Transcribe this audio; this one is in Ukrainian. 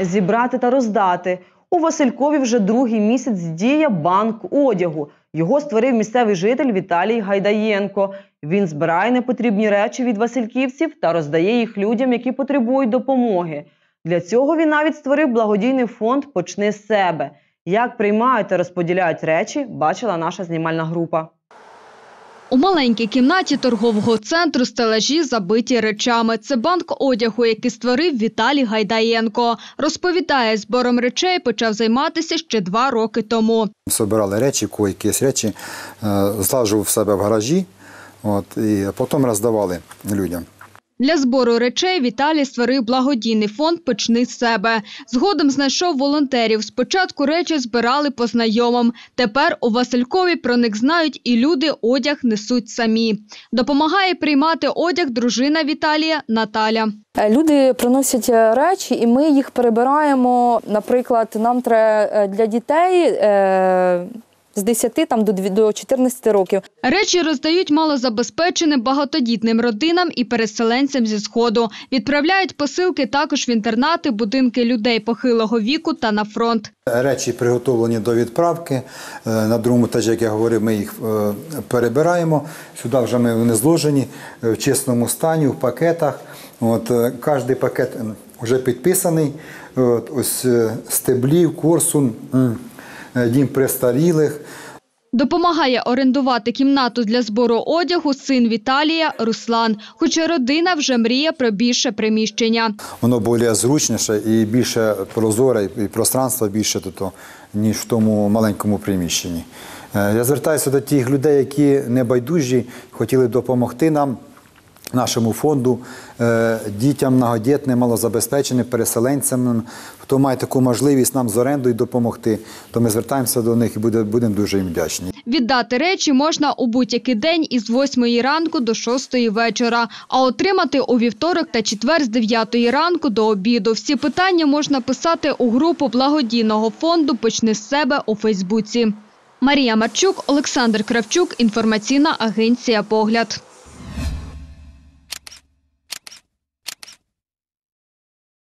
зібрати та роздати. У Василькові вже другий місяць діє банк одягу. Його створив місцевий житель Віталій Гайдаєнко. Він збирає непотрібні речі від васильківців та роздає їх людям, які потребують допомоги. Для цього він навіть створив благодійний фонд Почни з себе. Як приймають та розподіляють речі, бачила наша знімальна група. У маленькій кімнаті торгового центру стелажі забиті речами. Це банк одягу, який створив Віталій Гайдаєнко. Розповідає, збором речей почав займатися ще два роки тому. Собирали речі, якісь речі, е, злажував себе в гаражі, от, і потім роздавали людям. Для збору речей Віталій створив благодійний фонд Почни з себе. Згодом знайшов волонтерів. Спочатку речі збирали по знайомим. Тепер у Василькові про них знають і люди одяг несуть самі. Допомагає приймати одяг дружина Віталія Наталя. Е, Люди приносять е, речі, і ми їх перебираємо. Наприклад, нам треба е, для дітей з 10 там, до дві- до 14 років. Речі роздають малозабезпеченим багатодітним родинам і переселенцям зі Сходу. Відправляють посилки також в інтернати, будинки людей похилого віку та на фронт. Речі приготовлені до відправки. Е, На другому етажі, як я говорив, ми їх е, перебираємо. Сюди вже ми вони зложені е, в чесному стані, в пакетах. От, Кожний пакет вже підписаний. От, ось стеблів, корсун, е, дім престарілих. Допомагає орендувати кімнату для збору одягу син Віталія Руслан. Хоча родина вже мріє про більше приміщення. Воно більш зручніше і більше прозоре, і пространство більше тут, ніж в тому маленькому приміщенні. Е, Я звертаюся до тих людей, які небайдужі, хотіли допомогти нам, нашому фонду, е, дітям многодітним, малозабезпеченим, переселенцям. Хто має таку можливість нам з орендою допомогти, то ми звертаємося до них і будемо дуже їм вдячні. Віддати речі можна у будь-який день із 8 ранку до 6 вечора, а отримати у вівторок та четвер з 9 ранку до обіду. Всі питання можна писати у групу благодійного фонду «Почни з себе» у Фейсбуці. Марія Марчук, Олександр Кравчук, інформаційна агенція «Погляд».